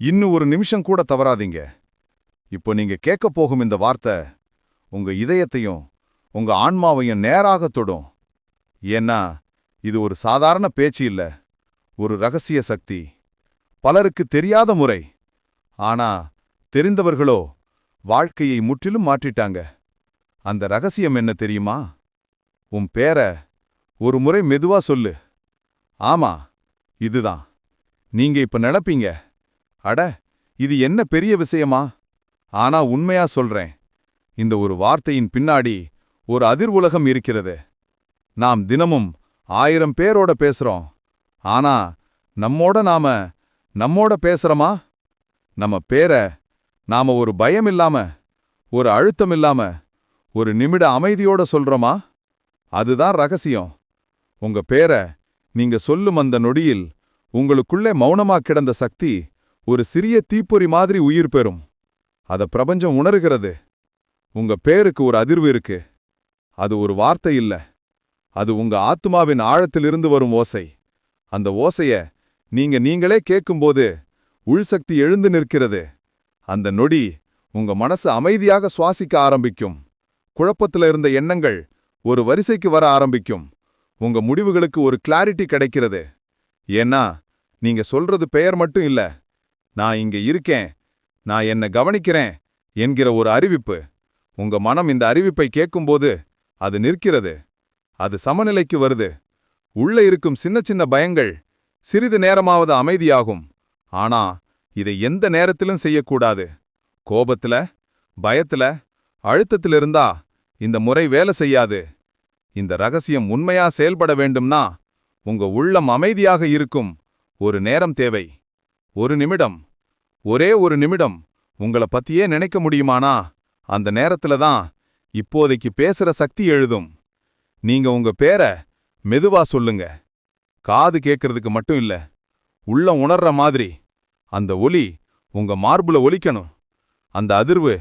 இன்னும் ஒரு நிமிஷம் கூட தவறாதீங்க. இப்போ நீங்க கேட்க போகும் இந்த வார்த்தை உங்க இதயத்தையும் உங்க ஆன்மாவையும் நேராக தொடும். ஏன்னா இது ஒரு சாதாரண பேச்சு இல்ல ஒரு ரகசிய சக்தி. பலருக்கு தெரியாத முறை. ஆனா தெரிந்தவர்களோ வாழ்க்கையை முற்றிலும் மாற்றிட்டாங்க. அந்த ரகசியம் என்ன தெரியுமா? உன் பேர ஒரு முறை மெதுவா சொல்லு. ஆமா இதுதான். நீங்க இப்ப நினைப்பீங்க. அட இது என்ன பெரிய விஷயமா? ஆனா உண்மையா சொல்றேன். இந்த ஒரு வார்த்தையின் பின்னாடி ஒரு அதிர் உலகம் இருக்கிறது. நாம் தினமும் ஆயிரம் பேரோட பேசுறோம். ஆனா நம்மோட நாம நம்மோட பேசுறோமா? நம்ம பேர நாம ஒரு பயம் இல்லாம ஒரு அழுத்தம் இல்லாம ஒரு நிமிட அமைதியோட சொல்றோமா? அதுதான் ரகசியம். உங்க பேர நீங்க சொல்லும் அந்த நொடியில் உங்களுக்குள்ளே மௌனமா கிடந்த சக்தி ஒரு சிறிய தீப்பொறி மாதிரி உயிர் பெறும். அத பிரபஞ்சம் உணர்கிறது. உங்க பேருக்கு ஒரு அதிர்வு இருக்கு. அது ஒரு வார்த்தை இல்ல. அது உங்க ஆத்மாவின் ஆழத்திலிருந்து வரும் ஓசை. அந்த ஓசைய நீங்க நீங்களே கேட்கும்போது உள்சக்தி எழுந்து நிற்கிறது. அந்த நொடி உங்க மனசு அமைதியாக சுவாசிக்க ஆரம்பிக்கும். குழப்பத்துல இருந்த எண்ணங்கள் ஒரு வரிசைக்கு வர ஆரம்பிக்கும். உங்க முடிவுகளுக்கு ஒரு கிளாரிட்டி கிடைக்கிறது. ஏன்னா நீங்க சொல்றது பெயர் மட்டும் இல்ல. நான் இங்க இருக்கேன். நான் என்ன கவனிக்கிறேன் என்கிற ஒரு அறிவிப்பு. உங்க மனம் இந்த அறிவிப்பை கேட்கும்போது அது நிற்கிறது. அது சமநிலைக்கு வருது. உள்ள இருக்கும் சின்ன சின்ன பயங்கள் சிறிது நேரமாவது அமைதியாகும். ஆனா இதை எந்த நேரத்திலும் செய்யக்கூடாது. கோபத்துல பயத்துல அழுத்தத்திலிருந்தா இந்த முறை வேலை செய்யாது. இந்த ரகசியம் உண்மையா செயல்பட வேண்டும்னா உங்க உள்ளம் அமைதியாக இருக்கும். ஒரு நேரம் தேவை. ஒரு நிமிடம். ஒரே ஒரு நிமிடம். உங்கள பத்தியே நினைக்க முடியுமானா? அந்த நேரத்துல தான் இப்போதைக்கு பேசுற சக்தி எழுதும். நீங்க உங்க பேர மெதுவா சொல்லுங்க. காது கேட்கறதுக்கு மட்டும் இல்ல. உள்ள உணர்ற மாதிரி. அந்த ஒலி உங்க மார்புல ஒலிக்கணும். அந்த அதிர்வு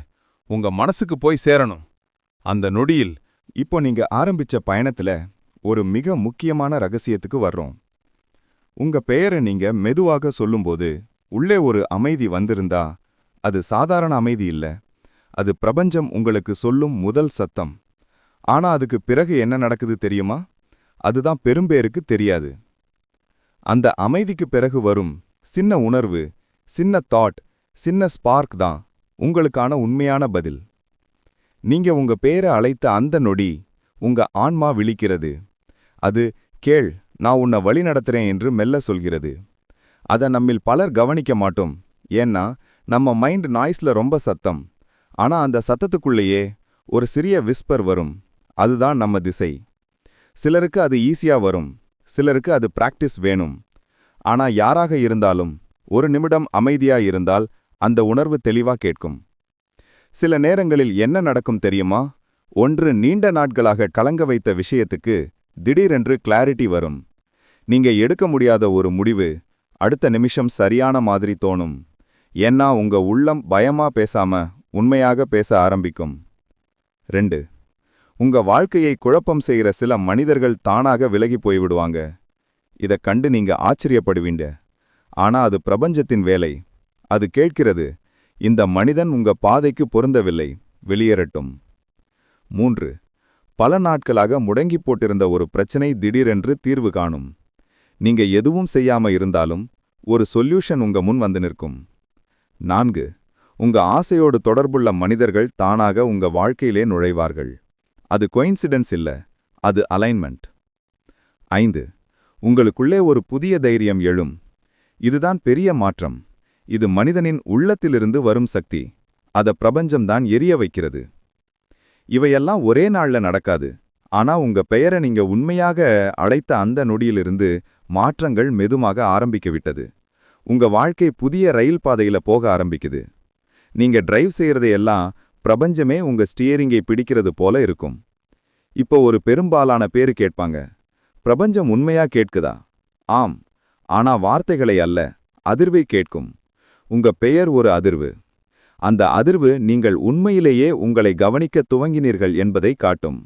உங்க மனசுக்கு போய் சேரணும். அந்த நொடியில் இப்போ நீங்க ஆரம்பிச்ச பயணத்துல ஒரு மிக முக்கியமான ரகசியத்துக்கு வர்றோம். உங்க பெயரை நீங்க மெதுவாக சொல்லும்போது உள்ளே ஒரு அமைதி வந்திருந்தா அது சாதாரண அமைதி இல்ல. அது பிரபஞ்சம் உங்களுக்கு சொல்லும் முதல் சத்தம். ஆனா அதுக்கு பிறகு என்ன நடக்குது தெரியுமா? அதுதான் பெரும்பேருக்கு தெரியாது. அந்த அமைதிக்கு பிறகு வரும் சின்ன உணர்வு சின்ன தாட் சின்ன ஸ்பார்க் தான் உங்களுக்கான உண்மையான பதில். நீங்க உங்க பேரை அழைத்த அந்த நொடி உங்க ஆன்மா விழிக்கிறது. அது கேள் நான் உன்னை வழி நடத்துறேன் என்று மெல்ல சொல்கிறது. அதை நம்மில் பலர் கவனிக்க மாட்டோம். ஏன்னா நம்ம மைண்ட் நாய்ஸ்ல ரொம்ப சத்தம். ஆனா அந்த சத்தத்துக்குள்ளேயே ஒரு சிறிய விஸ்பர் வரும். அதுதான் நம்ம திசை. சிலருக்கு அது ஈஸியா வரும். சிலருக்கு அது பிராக்டிஸ் வேணும். ஆனா யாராக இருந்தாலும் ஒரு நிமிடம் அமைதியா இருந்தால் அந்த உணர்வு தெளிவா கேட்கும். சில நேரங்களில் என்ன நடக்கும் தெரியுமா? ஒன்று நீண்ட நாட்களாக கலங்க வைத்த விஷயத்துக்கு திடீரென்று கிளாரிட்டி வரும். நீங்க எடுக்க முடியாத ஒரு முடிவு அடுத்த நிமிஷம் சரியான மாதிரி தோணும். ஏன்னா உங்க உள்ளம் பயமா பேசாம உண்மையாக பேச ஆரம்பிக்கும். ரெண்டு உங்க வாழ்க்கையை குழப்பம் செய்கிற சில மனிதர்கள் தானாக விலகி போய்விடுவாங்க இதை கண்டு நீங்க ஆச்சரியப்படுவீங்க. ஆனா அது பிரபஞ்சத்தின் வேலை. அது கேட்கிறது இந்த மனிதன் உங்க பாதைக்கு பொருந்தவில்லை வெளியேறட்டும். மூன்று பல நாட்களாக முடங்கி போட்டிருந்த ஒரு பிரச்சனை திடீரென்று தீர்வு காணும். நீங்க எதுவும் செய்யாம இருந்தாலும் ஒரு சொல்யூஷன் உங்க முன் வந்து நிற்கும். நான்கு உங்க ஆசையோடு தொடர்புள்ள மனிதர்கள் தானாக உங்க வாழ்க்கையிலே நுழைவார்கள். அது கொயின்சிடென்ஸ் இல்ல அது அலைன்மெண்ட் ஐந்து உங்களுக்குள்ளே ஒரு புதிய தைரியம் எழும். இதுதான் பெரிய மாற்றம். இது மனிதனின் உள்ளத்திலிருந்து வரும் சக்தி. அத பிரபஞ்சம்தான் எரிய வைக்கிறது. இவையெல்லாம் ஒரே நாள்ல நடக்காது. ஆனா உங்க பெயரை நீங்க உண்மையாக அழைத்த அந்த நொடியிலிருந்து மாற்றங்கள் மெதுமாக ஆரம்பிக்கவிட்டது. உங்க வாழ்க்கை புதிய ரயில் பாதையில போக ஆரம்பிக்குது. நீங்க டிரைவ் செய்யறதையெல்லாம் பிரபஞ்சமே உங்க ஸ்டியரிங்கை பிடிக்கிறது போல இருக்கும். இப்போ ஒரு பெரும்பாலான பேரு கேட்பாங்க பிரபஞ்சம் உண்மையா கேட்குதா? ஆம் ஆனா வார்த்தைகளை அல்ல அதிர்வை கேட்கும். உங்க பெயர் ஒரு அதிர்வு. அந்த அதிர்வு நீங்கள் உண்மையிலேயே உங்களை கவனிக்க துவங்கினீர்கள் என்பதை காட்டும்.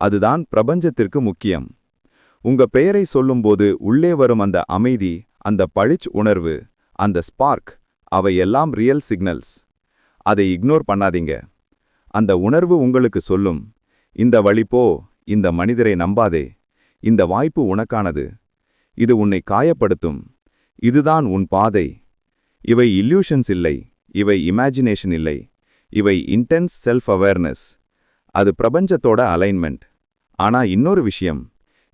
அதுதான் பிரபஞ்சத்திற்கு முக்கியம். உங்க பெயரை சொல்லும்போது உள்ளே வரும் அந்த அமைதி அந்த பழிச் உணர்வு அந்த ஸ்பார்க் அவை எல்லாம் ரியல் சிக்னல்ஸ் அதை இக்னோர் பண்ணாதீங்க. அந்த உணர்வு உங்களுக்கு சொல்லும் இந்த வழிப்போ இந்த மனிதரை நம்பாதே இந்த வாய்ப்பு உனக்கானது. இது உன்னை காயப்படுத்தும். இதுதான் உன் பாதை. இவை இல்யூஷன்ஸ் இல்லை இவை இமேஜினேஷன் இல்லை இவை இன்டென்ஸ் செல்ஃப் அவேர்னஸ் அது பிரபஞ்சத்தோட அலைன்மெண்ட் ஆனா இன்னொரு விஷயம்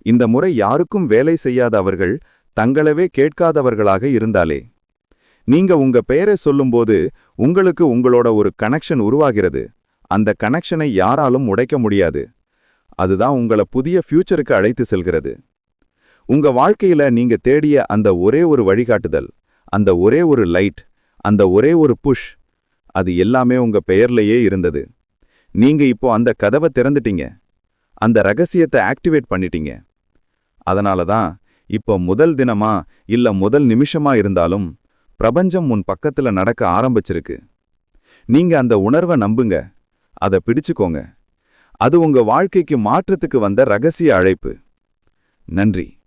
இந்த முறை யாருக்கும் வேலை செய்யாத அவர்கள் தங்களவே கேட்காதவர்களாக இருந்தாலே. நீங்க உங்க பெயரை சொல்லும்போது உங்களுக்கு உங்களோட ஒரு கனெக்ஷன் உருவாகிறது. அந்த கனெக்ஷனை யாராலும் உடைக்க முடியாது. அதுதான் உங்கள புதிய ஃபியூச்சருக்கு அழைத்து செல்கிறது. உங்க வாழ்க்கையில நீங்க தேடிய அந்த ஒரே ஒரு வழிகாட்டுதல் அந்த ஒரே ஒரு லைட் அந்த ஒரே ஒரு புஷ் அது எல்லாமே உங்க பெயர்லயே இருந்தது. நீங்க இப்போ அந்த கதவை திறந்துட்டீங்க. அந்த ரகசியத்தை ஆக்டிவேட் பண்ணிட்டீங்க. அதனால தான் இப்போ முதல் தினமா இல்ல முதல் நிமிஷமா இருந்தாலும் பிரபஞ்சம் உன் பக்கத்துல நடக்க ஆரம்பிச்சிருக்கு. நீங்க அந்த உணர்வை நம்புங்க. அதை பிடிச்சுக்கோங்க. அது உங்க வாழ்க்கைக்கு மாற்றத்துக்கு வந்த ரகசிய அழைப்பு. நன்றி.